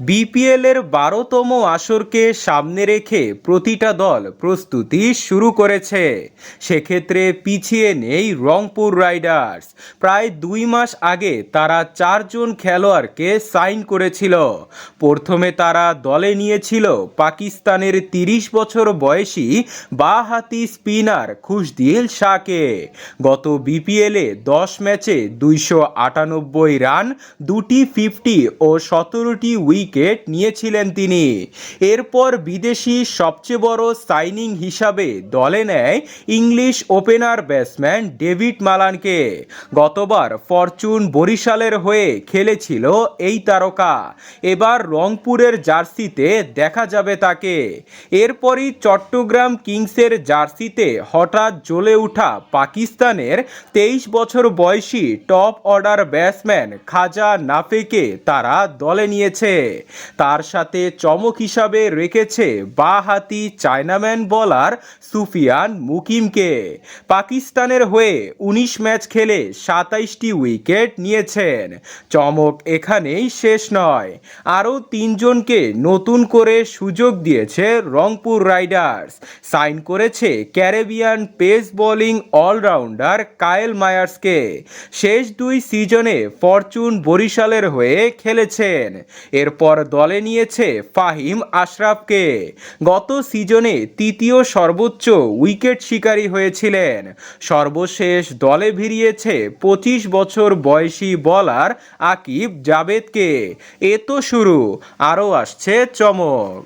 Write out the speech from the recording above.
বিপিএলের বারোতম আসরকে সামনে রেখে প্রতিটা দল প্রস্তুতি শুরু করেছে। সেক্ষেত্রে পিছিয়ে নেই রংপুর রাইডার্স। প্রায় দুই মাস আগে তারা চারজন খেলোয়াড়কে সাইন করেছিল। প্রথমে তারা দলে নিয়েছিল পাকিস্তানের তিরিশ বছর বয়সী বাহাতি স্পিনার খুশদিল শাহকে। গত বিপিএলে দশ ম্যাচে দুইশো আটানব্বই রান, দুটি ফিফটি ও সতেরোটি উইকেট নিয়েছিলেন তিনি। এরপর বিদেশি সবচেয়ে বড় সাইনিং হিসাবে দলে নেয় ইংলিশ ওপেনার ব্যাটসম্যান ডেভিড মালানকে। গতবার ফরচুন বরিশালের হয়ে খেলেছিল এই তারকা। এবার রংপুরের জার্সিতে দেখা যাবে তাকে। এরপরই চট্টগ্রাম কিংসের জার্সিতে হঠাৎ জ্বলে ওঠা পাকিস্তানের তেইশ বছর বয়সী টপ অর্ডার ব্যাটসম্যান খাজা নাফেকে তারা দলে নিয়েছে। তার সাথে চমক হিসাবে রেখেছে বাহাতি চায়নাম্যান বলার সুফিয়ান মুকিমকে। পাকিস্তানের হয়ে উনিশ ম্যাচ খেলে সাতাইশটি উইকেট নিয়েছেন। চমক এখানেই শেষ নয়। আরও তিনজনকে নতুন করে সুযোগ দিয়েছে রংপুর রাইডার্স। সাইন করেছে Caribbean pace bowling allrounder Kyle মায়ার্সকে। শেষ দুই সিজনে ফরচুন বরিশালের হয়ে খেলেছেন। এরপর দলে নিয়েছে ফাহিম আশরাফকে। গত সিজনে তৃতীয় সর্বোচ্চ উইকেট শিকারী হয়েছিলেন। সর্বশেষ দলে ভিড়িয়েছে পঁচিশ বছর বয়সী বলার আকিব জাবেদকে। এ তো শুরু, আরও আসছে চমক।